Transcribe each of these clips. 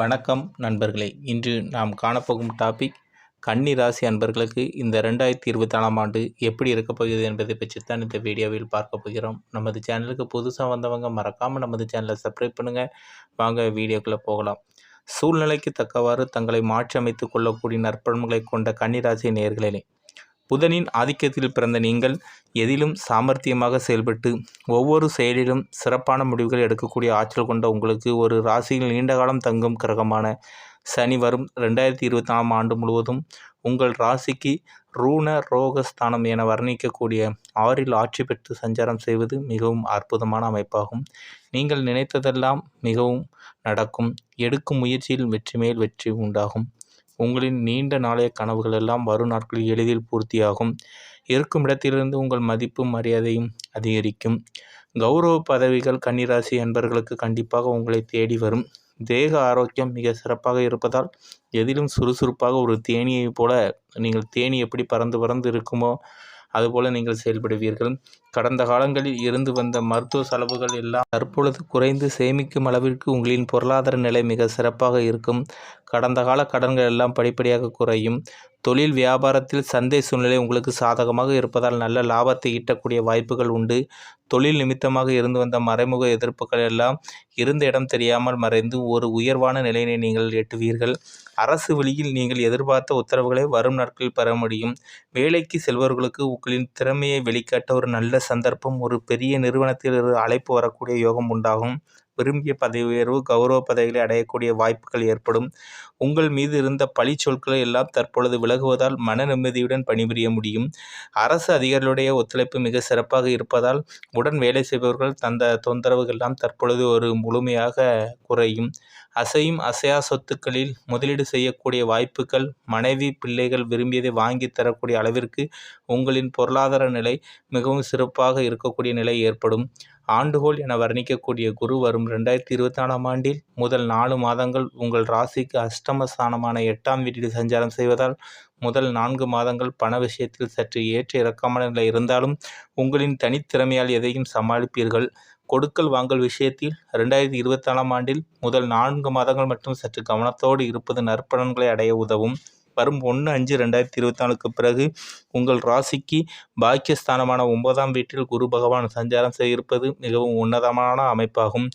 வணக்கம் நண்பர்களே. இன்று நாம் காணப்போகும் டாபிக் கன்னி ராசி அன்பர்களுக்கு இந்த ரெண்டாயிரத்தி இருபத்தாலாம் ஆண்டு எப்படி இருக்கப்போகிறது என்பதை பற்றி தான் இந்த வீடியோவில் பார்க்க போகிறோம். நமது சேனலுக்கு புதுசாக வந்தவங்க மறக்காமல் நமது சேனலை சப்ஸ்கிரைப் பண்ணுங்கள் வாங்க வீடியோக்குள்ளே போகலாம். சூழ்நிலைக்கு தக்கவாறு தங்களை மாற்றி அமைத்து கொள்ளக்கூடிய நற்பண்புகளை கொண்ட கன்னிராசி நேர்களே புதனின் ஆதிக்கத்தில் பிறந்த நீங்கள் எதிலும் சாமர்த்தியமாக செயல்பட்டு ஒவ்வொரு செயலிலும் சிறப்பான முடிவுகள் எடுக்கக்கூடிய ஆற்றல் கொண்ட உங்களுக்கு ஒரு ராசியில் நீண்ட காலம் தங்கும் கிரகமான சனி வரும் ரெண்டாயிரத்தி இருபத்தி நாலாம் ஆண்டு முழுவதும் உங்கள் ராசிக்கு ரூண ரோகஸ்தானம் என வர்ணிக்கக்கூடிய ஆறில் ஆட்சி பெற்று சஞ்சாரம் செய்வது மிகவும் அற்புதமான அமைப்பாகும். நீங்கள் நினைத்ததெல்லாம் மிகவும் நடக்கும். எடுக்கும் முயற்சியில் வெற்றி மேல் வெற்றி உண்டாகும். உங்களின் நீண்ட நாளைய கனவுகள் எல்லாம் வரும் நாட்களில் எளிதில் பூர்த்தியாகும். இருக்கும் இடத்திலிருந்து உங்கள் மதிப்பும் மரியாதையும் அதிகரிக்கும். கௌரவ பதவிகள் கன்னிராசி என்பவர்களுக்கு கண்டிப்பாக உங்களை தேடி வரும். தேக ஆரோக்கியம் மிக சிறப்பாக இருப்பதால் எதிலும் சுறுசுறுப்பாக ஒரு தேனியைப் போல நீங்கள் தேனி எப்படி பறந்து பறந்து இருக்குமோ அதுபோல நீங்கள் செயல்படுவீர்கள். கடந்த காலங்களில் இருந்து வந்த மருத்துவ செலவுகள் எல்லாம் தற்பொழுது குறைந்து சேமிக்கும் அளவிற்கு உங்களின் பொருளாதார நிலை மிக சிறப்பாக இருக்கும். கடந்த கால கடன்கள் எல்லாம் படிப்படியாக குறையும். தொழில் வியாபாரத்தில் சந்தை சூழ்நிலை உங்களுக்கு சாதகமாக இருப்பதால் நல்ல லாபத்தை ஈட்டக்கூடிய வாய்ப்புகள் உண்டு. தொழில் நிமித்தமாக இருந்து வந்த மறைமுக எதிர்ப்புகள் எல்லாம் இருந்த இடம் தெரியாமல் மறைந்து ஒரு உயர்வான நிலையினை நீங்கள் எட்டுவீர்கள். அரசு வழியில் நீங்கள் எதிர்பார்த்த உத்தரவுகளை வரும் நாட்களில் பெற முடியும். வேலைக்கு செல்வர்களுக்கு உங்களின் திறமையை வெளிக்காட்ட ஒரு நல்ல சந்தர்ப்பம் ஒரு பெரிய நிறுவனத்தில் அழைப்பு வரக்கூடிய யோகம் உண்டாகும். விரும்பிய பதவி உயர்வு கௌரவ பதவிகளை அடையக்கூடிய வாய்ப்புகள் ஏற்படும். உங்கள் மீது இருந்த பழி சொற்களை எல்லாம் தற்பொழுது விலகுவதால் மன நிம்மதியுடன் பணிபுரிய முடியும். அரசு அதிகாரிகளுடைய ஒத்துழைப்பு மிக சிறப்பாக இருப்பதால் உடன் வேலை செய்பவர்கள் தந்த தொந்தரவுகள் எல்லாம் தற்பொழுது ஒரு முழுமையாக குறையும். அசையும் அசையா சொத்துக்களில் முதலீடு செய்யக்கூடிய வாய்ப்புகள் மனைவி பிள்ளைகள் விரும்பியதை வாங்கி தரக்கூடிய அளவிற்கு உங்களின் பொருளாதார நிலை மிகவும் சிறப்பாக இருக்கக்கூடிய நிலை ஏற்படும். ஆண்டுகோல் என வர்ணிக்கக்கூடிய குரு வரும் ரெண்டாயிரத்தி இருபத்தி நாலாம் ஆண்டில் முதல் நாலு மாதங்கள் உங்கள் ராசிக்கு அஷ்டமஸ்தானமான எட்டாம் வீட்டில் சஞ்சாரம் செய்வதால் முதல் நான்கு மாதங்கள் பண விஷயத்தில் சற்று ஏற்ற இறக்கமான நிலை இருந்தாலும் உங்களின் தனித்திறமையால் எதையும் சமாளிப்பீர்கள். கொடுக்கல் வாங்கல் விஷயத்தில் ரெண்டாயிரத்தி இருபத்தி நாலாம் ஆண்டில் முதல் நான்கு மாதங்கள் மட்டும் சற்று கவனத்தோடு இருப்பது நற்பலன்களை அடைய உதவும். வரும் ஒன்று அஞ்சு ரெண்டாயிரத்தி இருபத்தி நாலுக்கு பிறகு உங்கள் ராசிக்கு பாக்கியஸ்தானமான ஒன்பதாம் வீட்டில் குரு பகவான் சஞ்சாரம் செய்திருப்பது மிகவும் உன்னதமான அமைப்பாகும்.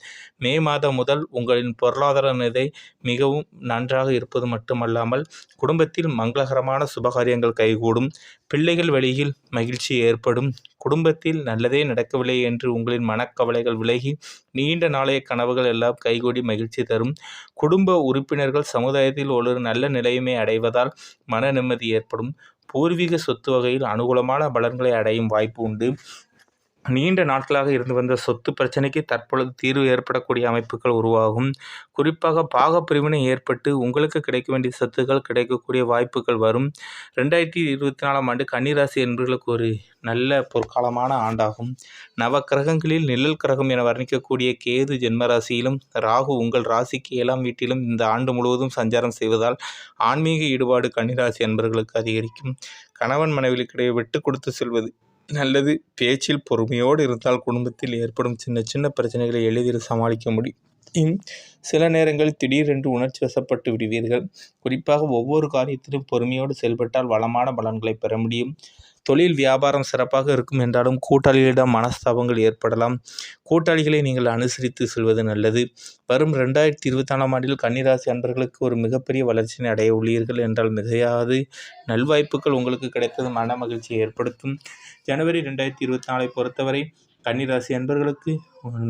மே மாதம் முதல் உங்களின் பொருளாதார நிலை மிகவும் நன்றாக இருப்பது மட்டுமல்லாமல் குடும்பத்தில் மங்களகரமான சுபகாரியங்கள் கைகூடும். பிள்ளைகள் வழியில் மகிழ்ச்சி ஏற்படும். குடும்பத்தில் நல்லதே நடக்கவில்லை என்று உங்களின் மனக்கவலைகள் விலகி நீண்ட நாளைய கனவுகள் எல்லாம் கைகூடி மகிழ்ச்சி தரும். குடும்ப உறுப்பினர்கள் சமுதாயத்தில் ஒரு நல்ல நிலையுமே அடைவதால் மன நிம்மதி ஏற்படும். பூர்வீக சொத்து வகையில் அனுகூலமான பலன்களை அடையும் வாய்ப்பு உண்டு. நீண்ட நாட்களாக இருந்து வந்த சொத்து பிரச்சனைக்கு தற்பொழுது தீர்வு ஏற்படக்கூடிய அமைப்புகள் உருவாகும். குறிப்பாக பாகப்பிரிவினை ஏற்பட்டு உங்களுக்கு கிடைக்க வேண்டிய சொத்துக்கள் கிடைக்கக்கூடிய வாய்ப்புகள் வரும். ரெண்டாயிரத்தி இருபத்தி நாலாம் ஆண்டு கன்னிராசி என்பவர்களுக்கு ஒரு நல்ல பொற்காலமான ஆண்டாகும். நவ கிரகங்களில் நிழல் கிரகம் என வர்ணிக்கக்கூடிய கேது ஜென்மராசியிலும் ராகு உங்கள் ராசிக்கு ஏழாம் வீட்டிலும் இந்த ஆண்டு முழுவதும் சஞ்சாரம் செய்வதால் ஆன்மீக ஈடுபாடு கன்னிராசி என்பவர்களுக்கு அதிகரிக்கும். கணவன் மனைவிகளுக்கிடையே விட்டு கொடுத்து செல்வது நல்லது. பேச்சில் பொறுமையோடு இருந்தால் குடும்பத்தில் ஏற்படும் சின்ன சின்ன பிரச்சனைகளை எளிதில் சமாளிக்க முடியும். சில நேரங்களில் திடீரென்று உணர்ச்சி வசப்பட்டு விடுவீர்கள். குறிப்பாக ஒவ்வொரு காரியத்திலும் பொறுமையோடு செயல்பட்டால் வளமான பலன்களை பெற முடியும். தொழில் வியாபாரம் சிறப்பாக இருக்கும் என்றாலும் கூட்டாளிகளிடம் மனஸ்தாபங்கள் ஏற்படலாம். கூட்டாளிகளை நீங்கள் அனுசரித்து செல்வது நல்லது. வரும் ரெண்டாயிரத்தி இருபத்தி நாலாம் ஆண்டில் கன்னிராசி அன்பர்களுக்கு ஒரு மிகப்பெரிய வளர்ச்சியை அடைய உள்ளீர்கள் என்றால் மிகையாது. நல்வாய்ப்புகள் உங்களுக்கு கிடைத்தது மன மகிழ்ச்சியை ஏற்படுத்தும். ஜனவரி ரெண்டாயிரத்தி இருபத்தி நாலை பொறுத்தவரை கன்னிராசி அன்பர்களுக்கு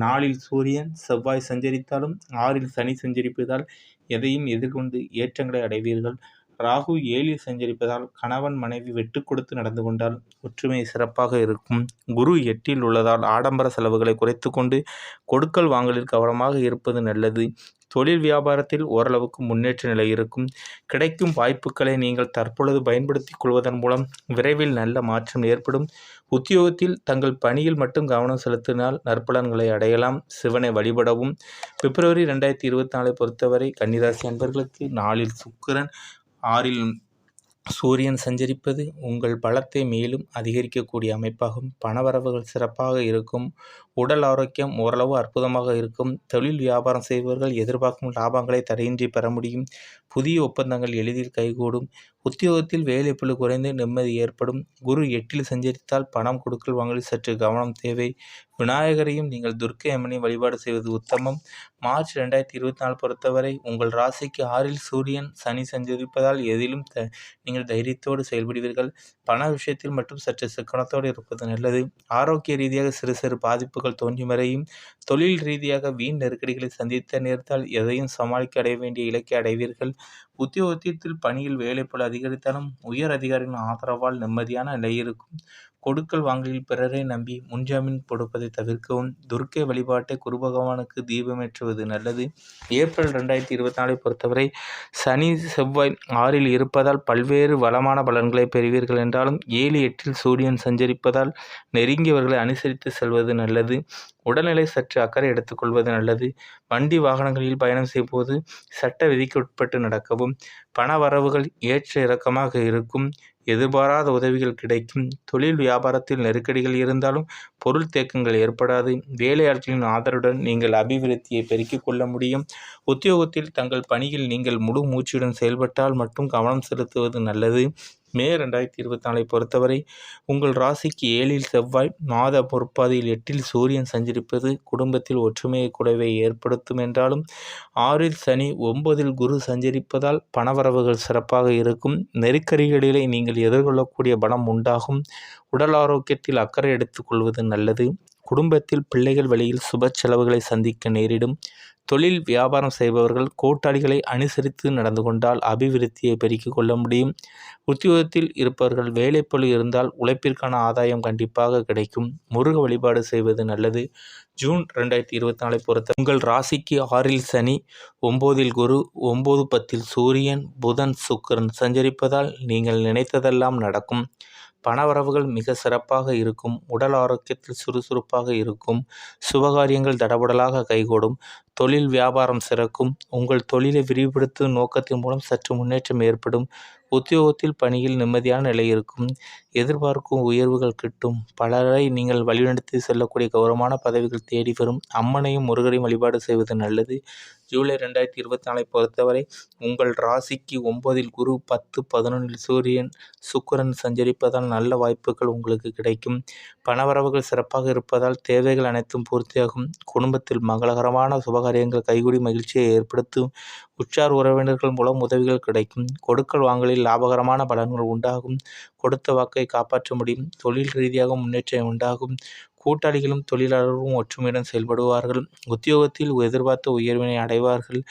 நாளில் சூரியன் செவ்வாய் சஞ்சரித்தாலும் ஆறில் சனி சஞ்சரிப்பதால் எதையும் எதிர்கொண்டு ஏற்றங்களை அடைவீர்கள். ராகு ஏழில் சஞ்சரிப்பதால் கணவன் மனைவி வெட்டு கொடுத்து நடந்து கொண்டால் ஒற்றுமை சிறப்பாக இருக்கும். குரு எட்டில் உள்ளதால் ஆடம்பர செலவுகளை குறைத்து கொண்டு கொடுக்கல் வாங்கலில் கவனமாக இருப்பது நல்லது. தொழில் வியாபாரத்தில் ஓரளவுக்கு முன்னேற்ற நிலை இருக்கும். கிடைக்கும் வாய்ப்புகளை நீங்கள் தற்பொழுது பயன்படுத்திக் கொள்வதன் மூலம் விரைவில் நல்ல மாற்றம் ஏற்படும். உத்தியோகத்தில் தங்கள் பணியில் மட்டும் கவனம் செலுத்தினால் நற்பலன்களை அடையலாம். சிவனை வழிபடவும். பிப்ரவரி ரெண்டாயிரத்தி இருபத்தி நாலை பொறுத்தவரை கன்னிராசி அன்பர்களுக்கு நாளில் சுக்கிரன் ஆறில் சூரியன் சஞ்சரிப்பது உங்கள் பலத்தை மேலும் அதிகரிக்கக்கூடிய அமைப்பாகும். பணவரவுகள் சிறப்பாக இருக்கும். உடல் ஆரோக்கியம் ஓரளவு அற்புதமாக இருக்கும். தொழில் வியாபாரம் செய்பவர்கள் எதிர்பார்க்கும் லாபங்களை தடையின்றி பெற முடியும். புதிய ஒப்பந்தங்கள் எளிதில் கைகூடும். உத்தியோகத்தில் வேலைப்பளு குறைந்து நிம்மதி ஏற்படும். குரு எட்டில் சஞ்சரித்தால் பணம் கொடுக்கல் வாங்கலில் சற்று கவனம் தேவை. விநாயகரையும் நீங்கள் துர்க்கை அம்மனையும் வழிபாடு செய்வது உத்தமம். மார்ச் ரெண்டாயிரத்தி இருபத்தி நாலு பொறுத்தவரை உங்கள் ராசிக்கு ஆறில் சூரியன் சனி சஞ்சரிப்பதால் எதிலும் த நீங்கள் தைரியத்தோடு செயல்படுவீர்கள். பண விஷயத்தில் மட்டும் சற்று சிக்கனத்தோடு இருப்பது நல்லது. ஆரோக்கிய ரீதியாக சிறு சிறு பாதிப்புகள் தோன்றி வரையும் தொழில் ரீதியாக வீண் நெருக்கடிகளை சந்தித்த நேர்த்தால் எதையும் சமாளிக்க அடைய வேண்டிய இலக்கை அடைவீர்கள். உத்தியோகத்தில் பணியில் வேலைப்பளு அதிகரித்தாலும் உயர் அதிகாரிகளின் ஆதரவால் நிம்மதியான நிலை இருக்கும். கொடுக்கல் வாங்கலில் பிறரை நம்பி முன்ஜாமீன் கொடுப்பதை தவிர்க்கவும் துர்க்கை வழிபாட்டை குருபகவானுக்கு தீபமேற்றுவது நல்லது. ஏப்ரல் ரெண்டாயிரத்தி இருபத்தி நாலை பொறுத்தவரை சனி செவ்வாய் ஆறில் இருப்பதால் பல்வேறு வளமான பலன்களை பெறுவீர்கள் என்றாலும் ஏழு எட்டில் சூரியன் சஞ்சரிப்பதால் நெருங்கியவர்களை அனுசரித்து செல்வது நல்லது. உடல்நிலை சற்று அக்கறை எடுத்துக்கொள்வது நல்லது. வண்டி வாகனங்களில் பயணம் செய்யும்போது சட்ட விதிக்கு உட்பட்டு நடக்கவும் பண வரவுகள் ஏற்ற இறக்கமாக இருக்கும். எதிர்பாராத உதவிகள் கிடைக்கும். தொழில் வியாபாரத்தில் நெருக்கடிகள் இருந்தாலும் பொருள் தேக்கங்கள் ஏற்படாது. வேலையாட்களின் ஆதரவுடன் நீங்கள் அபிவிருத்தியை பெருக்கிக் கொள்ள முடியும். உத்தியோகத்தில் தங்கள் பணியில் நீங்கள் முழு மூச்சுடன் செயல்பட்டால் மட்டும் கவனம் செலுத்துவது நல்லது. மே ரெண்டாயிரத்தி இருபத்தி நாலை பொறுத்தவரை உங்கள் ராசிக்கு ஏழில் செவ்வாய் மாத பொற்பாதையில் எட்டில் சூரியன் சஞ்சரிப்பது குடும்பத்தில் ஒற்றுமையை கூடவே ஏற்படுத்தும் என்றாலும் ஆறில் சனி ஒன்பதில் குரு சஞ்சரிப்பதால் பணவரவுகள் சிறப்பாக இருக்கும். நெருக்கடிகளிலே நீங்கள் எதிர்கொள்ளக்கூடிய பலம் உண்டாகும். உடல் ஆரோக்கியத்தில் அக்கறை எடுத்துக்கொள்வது நல்லது. குடும்பத்தில் பிள்ளைகள் வழியில் சுப செலவுகளை சந்திக்க நேரிடும். தொழில் வியாபாரம் செய்பவர்கள் கூட்டாளிகளை அனுசரித்து நடந்து கொண்டால் அபிவிருத்தியை பெருக்கிக் கொள்ள முடியும். உத்தியோகத்தில் இருப்பவர்கள் வேலைப்பழு இருந்தால் உழைப்பிற்கான ஆதாயம் கண்டிப்பாக கிடைக்கும். முருக வழிபாடு செய்வது நல்லது. ஜூன் ரெண்டாயிரத்தி இருபத்தி நாலை பொறுத்த உங்கள் ராசிக்கு ஆறில் சனி ஒம்போதில் குரு ஒம்பது பத்தில் சூரியன் புதன் சுக்கரன் சஞ்சரிப்பதால் நீங்கள் நினைத்ததெல்லாம் நடக்கும். பணவரவுகள் மிக சிறப்பாக இருக்கும் உடல் ஆரோக்கியத்தில் சுறுசுறுப்பாக இருக்கும் சுபகாரியங்கள் தடபுடலாக கைகூடும் தொழில் வியாபாரம் சிறக்கும். உங்கள் தொழிலை விரிவுபடுத்தும் நோக்கத்தின் மூலம் சற்று முன்னேற்றம் ஏற்படும். உத்தியோகத்தில் பணியில் நிம்மதியான நிலை இருக்கும். எதிர்பார்க்கும் உயர்வுகள் கிட்டும். பலரை நீங்கள் வழிநடத்தி செல்லக்கூடிய கௌரவமான பதவிகள் தேடி வரும் அம்மனையும் முருகரையும் வழிபாடு செய்வது நல்லது. ஜூலை ரெண்டாயிரத்தி இருபத்தி நாலை பொறுத்தவரை உங்கள் ராசிக்கு ஒன்பதில் குரு பத்து பதினொன்றில் சூரியன் சுக்கரன் சஞ்சரிப்பதால் நல்ல வாய்ப்புகள் உங்களுக்கு கிடைக்கும். பணவரவுகள் சிறப்பாக இருப்பதால் தேவைகள் அனைத்தும் பூர்த்தியாகும். குடும்பத்தில் மங்களகரமான சுபகாரியங்கள் கைகூடி மகிழ்ச்சியை ஏற்படுத்தும். உற்றார் உறவினர்கள் மூலம் உதவிகள் கிடைக்கும். கொடுக்கல் வாங்கலில் லாபகரமான பலன்கள் உண்டாகும். கொடுத்த வாக்கை காப்பாற்ற முடியும். தொழில் ரீதியாக முன்னேற்றம் உண்டாகும். கூட்டாளிகளும் தொழிலாளர்களும் ஒற்றுமையுடன் செயல்படுவார்கள். உத்தியோகத்தில் எதிர்பார்த்த உயர்வினை அடைவார்கள்.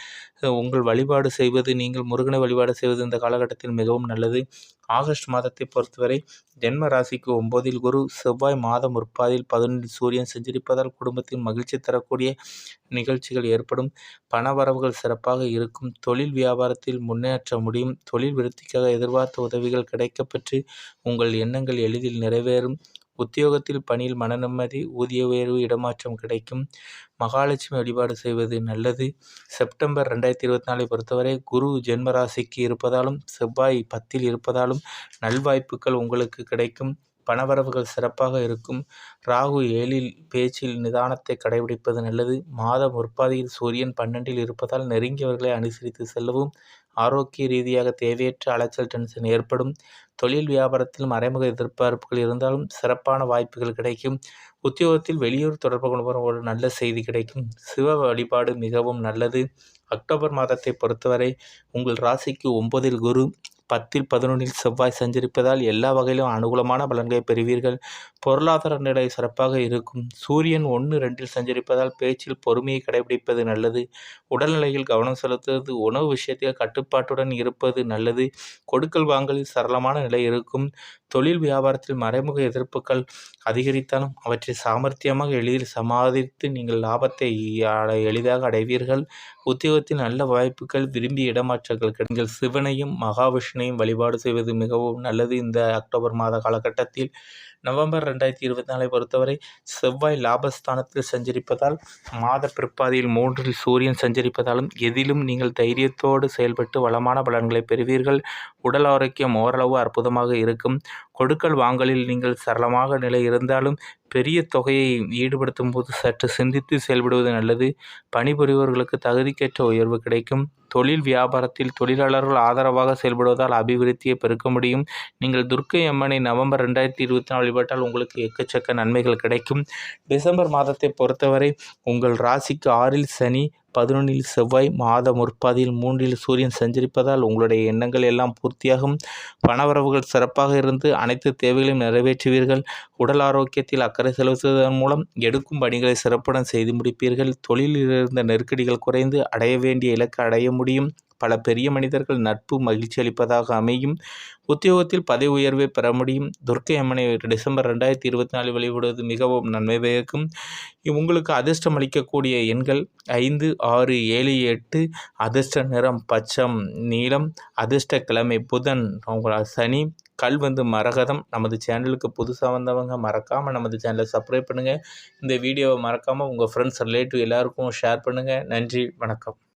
உங்கள் வழிபாடு செய்வது நீங்கள் முருகனை வழிபாடு செய்வது இந்த காலகட்டத்தில் மிகவும் நல்லது. ஆகஸ்ட் மாதத்தை பொறுத்தவரை ஜென்ம ராசிக்கு ஒன்பதில் குரு செவ்வாய் மாதம் முற்பாதில் பதினொன்றில் சூரியன் செஞ்சிருப்பதால் குடும்பத்தில் மகிழ்ச்சி தரக்கூடிய நிகழ்ச்சிகள் ஏற்படும். பணவரவுகள் சிறப்பாக இருக்கும். தொழில் வியாபாரத்தில் முன்னேற்ற முடியும். தொழில் விருத்திக்காக எதிர்பார்த்த உதவிகள் கிடைக்கப்பெற்று உங்கள் எண்ணங்கள் எளிதில் நிறைவேறும். உத்தியோகத்தில் பணியில் மனநிம்மதி ஊதிய உயர்வு இடமாற்றம் கிடைக்கும். மகாலட்சுமி வழிபாடு செய்வது நல்லது. செப்டம்பர் ரெண்டாயிரத்தி இருபத்தி நாலை பொறுத்தவரை குரு ஜென்மராசிக்கு இருப்பதாலும் செவ்வாய் பத்தில் இருப்பதாலும் நல்வாய்ப்புகள் உங்களுக்கு கிடைக்கும். பணவரவுகள் சிறப்பாக இருக்கும். ராகு ஏழில் பேச்சில் நிதானத்தை கடைபிடிப்பது நல்லது. மாதம் முற்பாதையில் சூரியன் பன்னெண்டில் இருப்பதால் நெருங்கியவர்களை அனுசரித்து செல்லவும். ஆரோக்கிய ரீதியாக தேவையற்ற அலைச்சல் டென்ஷன் ஏற்படும். தொழில் வியாபாரத்தில் மறைமுக எதிர்பார்ப்புகள் இருந்தாலும் சிறப்பான வாய்ப்புகள் கிடைக்கும். உத்தியோகத்தில் வெளியூர் தொடர்பு கொண்டு ஒரு நல்ல செய்தி கிடைக்கும். சிவ வழிபாடு மிகவும் நல்லது. அக்டோபர் மாதத்தை பொறுத்தவரை உங்கள் ராசிக்கு ஒன்பதில் குரு. பத்தில் பதினொன்றில் செவ்வாய் சஞ்சரிப்பதால் எல்லா வகையிலும் அனுகூலமான பலன்களை பெறுவீர்கள். பொருளாதார நிலை சிறப்பாக இருக்கும். சூரியன் ஒன்று ரெண்டில் சஞ்சரிப்பதால் பேச்சில் பொறுமையை கடைபிடிப்பது நல்லது. உடல்நிலையில் கவனம் செலுத்துவது உணவு விஷயத்தில் கட்டுப்பாட்டுடன் இருப்பது நல்லது. கொடுக்கல் வாங்கலில் சரளமான நிலை இருக்கும். தொழில் வியாபாரத்தில் மறைமுக எதிர்ப்புகள் அதிகரித்தாலும் அவற்றை சாமர்த்தியமாக எளிதில் சமாளித்து நீங்கள் லாபத்தை எளிதாக அடைவீர்கள். உத்தியோகத்தில் நல்ல வாய்ப்புகள் விரும்பிய இடமாற்றங்கள் நீங்கள் சிவனையும் மகாவிஷ்ணுவையும் வழிபாடு செய்வது மிகவும் நல்லது. இந்த அக்டோபர் மாத காலகட்டத்தில் நவம்பர் ரெண்டாயிரத்தி இருபத்தி நாலை பொறுத்தவரை செவ்வாய் லாபஸ்தானத்தில் சஞ்சரிப்பதால் மாத பிற்பாதையில் மூன்றில் சூரியன் சஞ்சரிப்பதாலும் எதிலும் நீங்கள் தைரியத்தோடு செயல்பட்டு வளமான பலன்களை பெறுவீர்கள். உடல் ஆரோக்கியம் ஓரளவு அற்புதமாக இருக்கும். கொடுக்கல் வாங்கலில் நீங்கள் சரளமாக நிலை இருந்தாலும் பெரிய தொகையை ஈடுபடுத்தும் போது சற்று சிந்தித்து செயல்படுவது நல்லது. பணிபுரிபவர்களுக்கு தகுதிக்கேற்ற உயர்வு கிடைக்கும். தொழில் வியாபாரத்தில் தொழிலாளர்கள் ஆதரவாக செயல்படுவதால் அபிவிருத்தியை பெருக்க முடியும். நீங்கள் துர்க்கை அம்மனை நவம்பர் ரெண்டாயிரத்தி இருபத்தி நாலு வழிபட்டால் உங்களுக்கு எக்கச்சக்க நன்மைகள் கிடைக்கும். டிசம்பர் மாதத்தை பொறுத்தவரை உங்கள் ராசிக்கு ஆறில் சனி பதினொன்றில் செவ்வாய் மாத முற்பாதியில் மூன்றில் சூரியன் சஞ்சரிப்பதால் உங்களுடைய எண்ணங்கள் எல்லாம் பூர்த்தியாகும். பணவரவுகள் சிறப்பாக இருந்து அனைத்து தேவைகளையும் நிறைவேற்றுவீர்கள். உடல் ஆரோக்கியத்தில் அக்கறை செலுத்துவதன் மூலம் எடுக்கும் பணிகளை சிறப்புடன் செய்து முடிப்பீர்கள். தொழிலில் இருந்த நெருக்கடிகள் குறைந்து அடைய வேண்டிய இலக்கு அடைய முடியும். பல பெரிய மனிதர்கள் நட்பு மகிழ்ச்சி அளிப்பதாக அமையும். உத்தியோகத்தில் பதவி உயர்வை பெற முடியும். துர்க்கை அம்மனை டிசம்பர் ரெண்டாயிரத்தி இருபத்தி நாலு வழிபடுவது மிகவும் நன்மை பயக்கும் உங்களுக்கு அதிர்ஷ்டம் அளிக்கக்கூடிய எண்கள் ஐந்து ஆறு ஏழு எட்டு அதிர்ஷ்ட நிறம் பச்சம் நீளம் அதிர்ஷ்ட கிழமை புதன் உங்கள் சனி கல் வந்து மரகதம். நமது சேனலுக்கு புதுசாக வந்தவங்க மறக்காமல் நமது சேனலை சப்ஸ்கிரைப் பண்ணுங்கள் இந்த வீடியோவை மறக்காமல் உங்கள் ஃப்ரெண்ட்ஸ் ரிலேட்டிவ் எல்லாருக்கும் ஷேர் பண்ணுங்கள் நன்றி வணக்கம்.